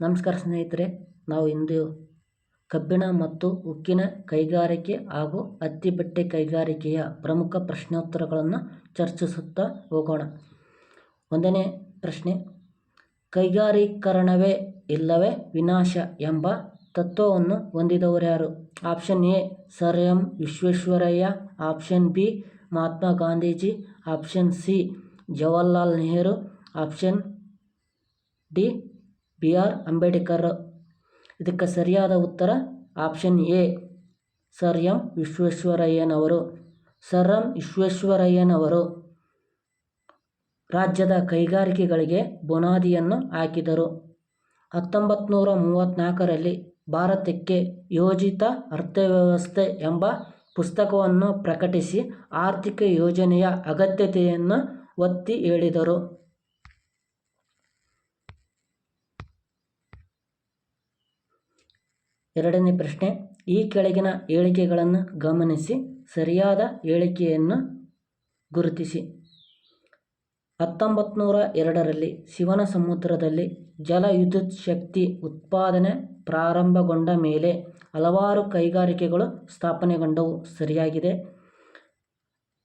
ನಮಸ್ಕಾರ ಸ್ನೇಹಿತರೆ, ನಾವು ಇಂದು ಕಬ್ಬಿಣ ಮತ್ತು ಉಕ್ಕಿನ ಕೈಗಾರಿಕೆ ಹಾಗೂ ಹತ್ತಿ ಬಟ್ಟೆ ಕೈಗಾರಿಕೆಯ ಪ್ರಮುಖ ಪ್ರಶ್ನೋತ್ತರಗಳನ್ನು ಚರ್ಚಿಸುತ್ತಾ ಹೋಗೋಣ. ಒಂದನೇ ಪ್ರಶ್ನೆ, ಕೈಗಾರೀಕರಣವೇ ಇಲ್ಲವೇ ವಿನಾಶ ಎಂಬ ತತ್ವವನ್ನು ಹೊಂದಿದವರ್ಯಾರು option A, Sir M Visvesvaraya. Option B, Mahatma Gandhiji. Option C, Jawaharlal Nehru. Option D B R Ambedkar. ಇದಕ್ಕೆ ಸರಿಯಾದ ಉತ್ತರ ಆಪ್ಷನ್ ಎ, ಸರ್ ಎಂ ವಿಶ್ವೇಶ್ವರಯ್ಯನವರು. ಸರ್ ಎಂ ವಿಶ್ವೇಶ್ವರಯ್ಯನವರು ರಾಜ್ಯದ ಕೈಗಾರಿಕೆಗಳಿಗೆ ಬುನಾದಿಯನ್ನು ಹಾಕಿದರು. ಹತ್ತೊಂಬತ್ತು ನೂರ ಮೂವತ್ತ್ನಾಲ್ಕರಲ್ಲಿ ಭಾರತಕ್ಕೆ ಯೋಜಿತ ಅರ್ಥವ್ಯವಸ್ಥೆ ಎಂಬ ಪುಸ್ತಕವನ್ನು ಪ್ರಕಟಿಸಿ ಆರ್ಥಿಕ ಯೋಜನೆಯ ಅಗತ್ಯತೆಯನ್ನು ಒತ್ತಿ ಹೇಳಿದರು. ಎರಡನೇ ಪ್ರಶ್ನೆ, ಈ ಕೆಳಗಿನ ಹೇಳಿಕೆಗಳನ್ನು ಗಮನಿಸಿ, ಸರಿಯಾದ ಹೇಳಿಕೆಯನ್ನು ಗುರುತಿಸಿ. ಹತ್ತೊಂಬತ್ತು ನೂರ ಎರಡರಲ್ಲಿ ಶಿವನ ಸಮುದ್ರದಲ್ಲಿ ಜಲ ವಿದ್ಯುತ್ ಶಕ್ತಿ ಉತ್ಪಾದನೆ ಪ್ರಾರಂಭಗೊಂಡ ಮೇಲೆ ಹಲವಾರು ಕೈಗಾರಿಕೆಗಳು ಸ್ಥಾಪನೆಗೊಂಡವು. ಸರಿಯಾಗಿದೆ.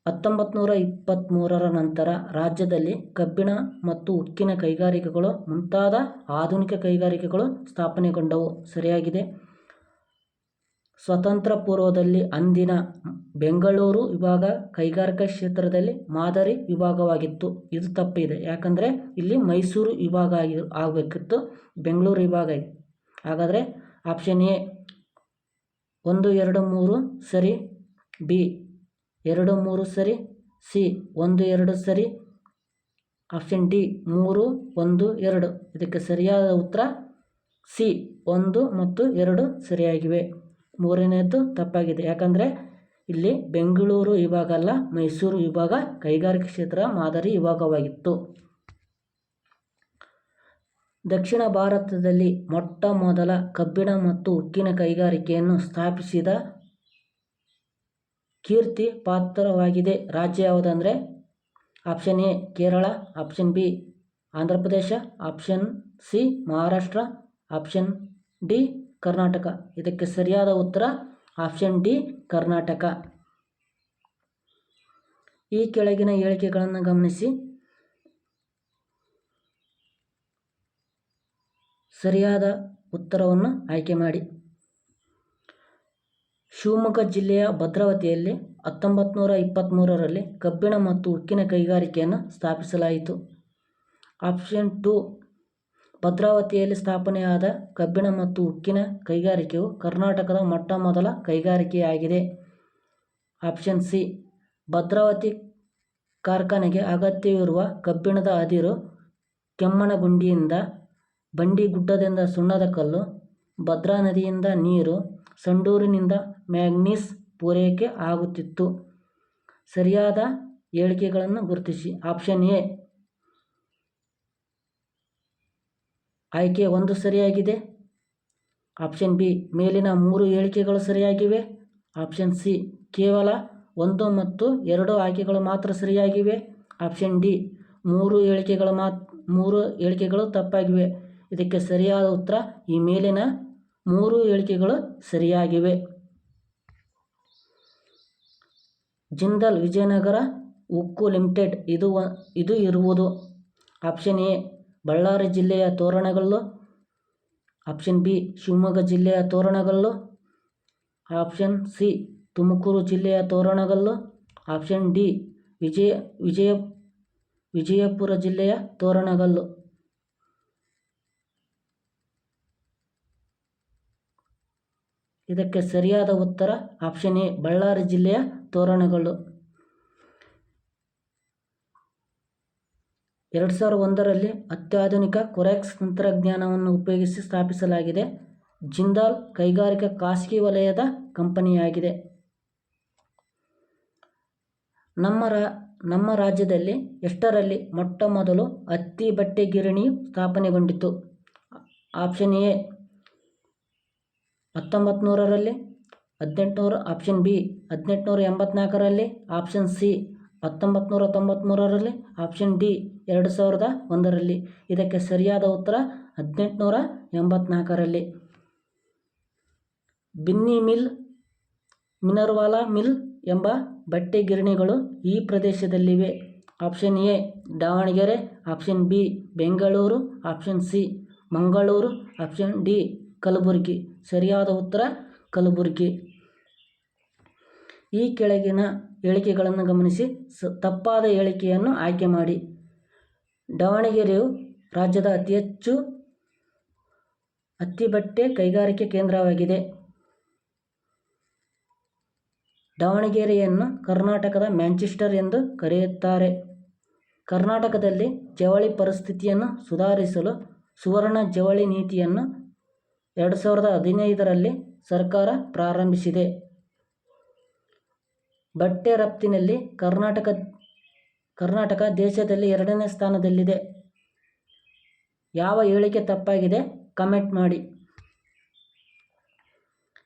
ಹತ್ತೊಂಬತ್ತು ನೂರ ಇಪ್ಪತ್ತ್ಮೂರರ ನಂತರ ರಾಜ್ಯದಲ್ಲಿ ಕಬ್ಬಿಣ ಮತ್ತು ಉಕ್ಕಿನ ಕೈಗಾರಿಕೆಗಳು, ಮುಂತಾದ ಆಧುನಿಕ ಕೈಗಾರಿಕೆಗಳು ಸ್ಥಾಪನೆಗೊಂಡವು. ಸರಿಯಾಗಿದೆ. ಸ್ವತಂತ್ರ ಪೂರ್ವದಲ್ಲಿ ಅಂದಿನ ಬೆಂಗಳೂರು ವಿಭಾಗ ಕೈಗಾರಿಕಾ ಕ್ಷೇತ್ರದಲ್ಲಿ ಮಾದರಿ ವಿಭಾಗವಾಗಿತ್ತು. ಇದು ತಪ್ಪಿದೆ. ಯಾಕಂದರೆ ಇಲ್ಲಿ ಮೈಸೂರು ವಿಭಾಗ ಆಗಿ ಆಗಬೇಕಿತ್ತು, ಬೆಂಗಳೂರು ವಿಭಾಗ ಹಾಗಾದರೆ ಆಪ್ಷನ್ ಎ ಒಂದು, ಎರಡು, ಮೂರು ಸರಿ, ಬಿ ಎರಡು, ಮೂರು ಸರಿ, ಸಿ ಒಂದು, ಎರಡು ಸರಿ ಆಪ್ಷನ್ ಡಿ ಮೂರು, ಒಂದು, ಎರಡು. ಇದಕ್ಕೆ ಸರಿಯಾದ ಉತ್ತರ ಸಿ ಒಂದು ಮತ್ತು ಎರಡು ಸರಿಯಾಗಿವೆ. ಮೂರನೇದು ತಪ್ಪಾಗಿದೆ. ಯಾಕಂದರೆ ಇಲ್ಲಿ ಬೆಂಗಳೂರು ವಿಭಾಗ ಅಲ್ಲ, ಮೈಸೂರು ವಿಭಾಗ ಕೈಗಾರಿಕಾ ಕ್ಷೇತ್ರ ಮಾದರಿ ವಿಭಾಗವಾಗಿತ್ತು. ದಕ್ಷಿಣ ಭಾರತದಲ್ಲಿ ಮೊಟ್ಟ ಮೊದಲ ಕಬ್ಬಿಣ ಮತ್ತು ಉಕ್ಕಿನ ಕೈಗಾರಿಕೆಯನ್ನು ಸ್ಥಾಪಿಸಿದ ಕೀರ್ತಿ ಪಾತ್ರವಾಗಿದೆ. ರಾಜ್ಯ ಯಾವುದಂದರೆ? Option A, Kerala, option B, Andhra Pradesh, option C, Maharashtra, option D Karnataka. ಇದಕ್ಕೆ ಸರಿಯಾದ ಉತ್ತರ ಆಪ್ಷನ್ ಡಿ, ಕರ್ನಾಟಕ. ಈ ಕೆಳಗಿನ ಹೇಳಿಕೆಗಳನ್ನು ಗಮನಿಸಿ. ಸರಿಯಾದ ಉತ್ತರವನ್ನು ಆಯ್ಕೆ ಮಾಡಿ. ಶಿವಮೊಗ್ಗ ಜಿಲ್ಲೆಯ ಭದ್ರಾವತಿಯಲ್ಲಿ ಹತ್ತೊಂಬತ್ತು ನೂರ ಇಪ್ಪತ್ತ್ಮೂರರಲ್ಲಿ ಕಬ್ಬಿಣ ಮತ್ತು ಉಕ್ಕಿನ ಕೈಗಾರಿಕೆಯನ್ನು ಸ್ಥಾಪಿಸಲಾಯಿತು. ಆಪ್ಷನ್ ಟು ಭದ್ರಾವತಿಯಲ್ಲಿ ಸ್ಥಾಪನೆಯಾದ ಕಬ್ಬಿಣ ಮತ್ತು ಉಕ್ಕಿನ ಕೈಗಾರಿಕೆಯು ಕರ್ನಾಟಕದ ಮೊಟ್ಟಮೊದಲ ಕೈಗಾರಿಕೆಯಾಗಿದೆ. ಆಪ್ಷನ್ ಸಿ, ಭದ್ರಾವತಿ ಕಾರ್ಖಾನೆಗೆ ಅಗತ್ಯವಿರುವ ಕಬ್ಬಿಣದ ಅದಿರು ಕೆಮ್ಮಣ್ಣಗುಂಡಿಯಿಂದ ಬಂಡಿಗುಡ್ಡದಿಂದ ಸುಣ್ಣದ ಕಲ್ಲು, ಭದ್ರಾ ನದಿಯಿಂದ ನೀರು, ಸಂಡೂರಿನಿಂದ ಮ್ಯಾಂಗ್ನೀಸ್ ಪೂರೈಕೆ ಆಗುತ್ತಿತ್ತು. ಸರಿಯಾದ ಹೇಳಿಕೆಗಳನ್ನು ಗುರುತಿಸಿ. ಆಪ್ಷನ್ ಎ ಆಯ್ಕೆ ಒಂದು ಸರಿಯಾಗಿದೆ. ಆಪ್ಷನ್ ಬಿ, ಮೇಲಿನ ಮೂರು ಹೇಳಿಕೆಗಳು ಸರಿಯಾಗಿವೆ. ಆಪ್ಷನ್ ಸಿ, ಕೇವಲ ಒಂದು ಮತ್ತು ಎರಡು ಆಯ್ಕೆಗಳು ಮಾತ್ರ ಸರಿಯಾಗಿವೆ. ಆಪ್ಷನ್ ಡಿ, ಮೂರು ಹೇಳಿಕೆಗಳು ಮಾತ್, ಮೂರು ಹೇಳಿಕೆಗಳು ತಪ್ಪಾಗಿವೆ. ಇದಕ್ಕೆ ಸರಿಯಾದ ಉತ್ತರ, ಈ ಮೇಲಿನ ಮೂರು ಹೇಳಿಕೆಗಳು ಸರಿಯಾಗಿವೆ. ಜಿಂದಾಲ್ ವಿಜಯನಗರ ಉಕ್ಕು ಲಿಮಿಟೆಡ್, ಇದು ಇದು ಇರುವುದು. ಆಪ್ಷನ್ ಎ ಬಳ್ಳಾರಿ ಜಿಲ್ಲೆಯ ತೋರಣಗಲ್ಲು ಆಪ್ಷನ್ ಬಿ ಶಿವಮೊಗ್ಗ ಜಿಲ್ಲೆಯ ತೋರಣಗಲ್ಲು ಆಪ್ಷನ್ ಸಿ ತುಮಕೂರು ಜಿಲ್ಲೆಯ ತೋರಣಗಲ್ಲು ಆಪ್ಷನ್ ಡಿ ವಿಜಯ ವಿಜಯ, ವಿಜಯಪುರ ಜಿಲ್ಲೆಯ ತೋರಣಗಲ್ಲು. ಇದಕ್ಕೆ ಸರಿಯಾದ ಉತ್ತರ ಆಪ್ಷನ್ ಎ ಬಳ್ಳಾರಿ ಜಿಲ್ಲೆಯ ತೋರಣಗಲ್ಲು. ಎರಡು ಸಾವಿರದ ಒಂದರಲ್ಲಿ ಅತ್ಯಾಧುನಿಕ ಕೊರೆಕ್ಸ್ ತಂತ್ರಜ್ಞಾನವನ್ನು ಉಪಯೋಗಿಸಿ ಸ್ಥಾಪಿಸಲಾಗಿದೆ. ಜಿಂದಾಲ್ ಕೈಗಾರಿಕಾ ಖಾಸಗಿ ವಲಯದ ಕಂಪನಿಯಾಗಿದೆ. ನಮ್ಮ ರಾ, ನಮ್ಮ ರಾಜ್ಯದಲ್ಲಿ ಎಷ್ಟರಲ್ಲಿ ಮೊಟ್ಟ ಮೊದಲು ಹತ್ತಿ ಬಟ್ಟೆ ಗಿರಣಿಯು ಸ್ಥಾಪನೆಗೊಂಡಿತು? ಆಪ್ಷನ್ ಎ ಹತ್ತೊಂಬತ್ತು ನೂರರಲ್ಲಿ ಹದಿನೆಂಟುನೂರ, ಆಪ್ಷನ್ ಬಿ, ಹದಿನೆಂಟುನೂರ ಎಂಬತ್ನಾಲ್ಕರಲ್ಲಿ, ಆಪ್ಷನ್ ಸಿ ಹತ್ತೊಂಬತ್ತು ನೂರ ತೊಂಬತ್ತ್ಮೂರರಲ್ಲಿ ಆಪ್ಷನ್ ಡಿ ಎರಡು ಸಾವಿರದ ಒಂದರಲ್ಲಿ. ಇದಕ್ಕೆ ಸರಿಯಾದ ಉತ್ತರ ಹದಿನೆಂಟುನೂರ ಎಂಬತ್ನಾಲ್ಕರಲ್ಲಿ. ಬಿನ್ನಿ ಮಿಲ್, ಮಿನರ್ವಾಲಾ ಮಿಲ್ ಎಂಬ ಬಟ್ಟೆ ಗಿರಣಿಗಳು ಈ ಪ್ರದೇಶದಲ್ಲಿವೆ. Option A, Davanagere, option B, Bengaluru, option C, Mangaluru, option D, Kalaburagi. ಸರಿಯಾದ ಉತ್ತರ ಕಲಬುರಗಿ. ಈ ಕೆಳಗಿನ ಹೇಳಿಕೆಗಳನ್ನು ಗಮನಿಸಿ ತಪ್ಪಾದ ಹೇಳಿಕೆಯನ್ನು ಆಯ್ಕೆ ಮಾಡಿ. ದಾವಣಗೆರೆಯು ರಾಜ್ಯದ ಅತಿ ಹೆಚ್ಚು ಹತ್ತಿ ಬಟ್ಟೆ ಕೈಗಾರಿಕೆ ಕೇಂದ್ರವಾಗಿದೆ. ದಾವಣಗೆರೆಯನ್ನು ಕರ್ನಾಟಕದ ಮ್ಯಾಂಚೆಸ್ಟರ್ ಎಂದು ಕರೆಯುತ್ತಾರೆ. ಕರ್ನಾಟಕದಲ್ಲಿ ಜವಳಿ ಪರಿಸ್ಥಿತಿಯನ್ನು ಸುಧಾರಿಸಲು ಸುವರ್ಣ ಜವಳಿ ನೀತಿಯನ್ನು ಎರಡು ಸಾವಿರದ ಹದಿನೈದರಲ್ಲಿ ಸರ್ಕಾರ ಪ್ರಾರಂಭಿಸಿದೆ. ಬಟ್ಟೆ ರಫ್ತಿನಲ್ಲಿ ಕರ್ನಾಟಕ ಕರ್ನಾಟಕ ದೇಶದಲ್ಲಿ ಎರಡನೇ ಸ್ಥಾನದಲ್ಲಿದೆ. ಯಾವ ಹೇಳಿಕೆ ತಪ್ಪಾಗಿದೆ ಕಮೆಂಟ್ ಮಾಡಿ.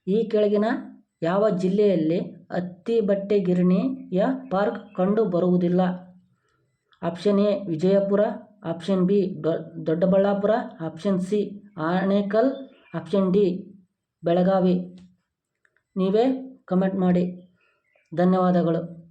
ಈ ಕೆಳಗಿನ ಯಾವ ಜಿಲ್ಲೆಯಲ್ಲಿ ಹತ್ತಿ ಬಟ್ಟೆ ಗಿರಣಿಯ ಪಾರ್ಕ್ ಕಂಡು ಬರುವುದಿಲ್ಲ option A, Vijayapura. Option B Doddaballapura. Option C Anekal option D, Belagavi. ನೀವೇ ಕಮೆಂಟ್ ಮಾಡಿ. ಧನ್ಯವಾದಗಳು.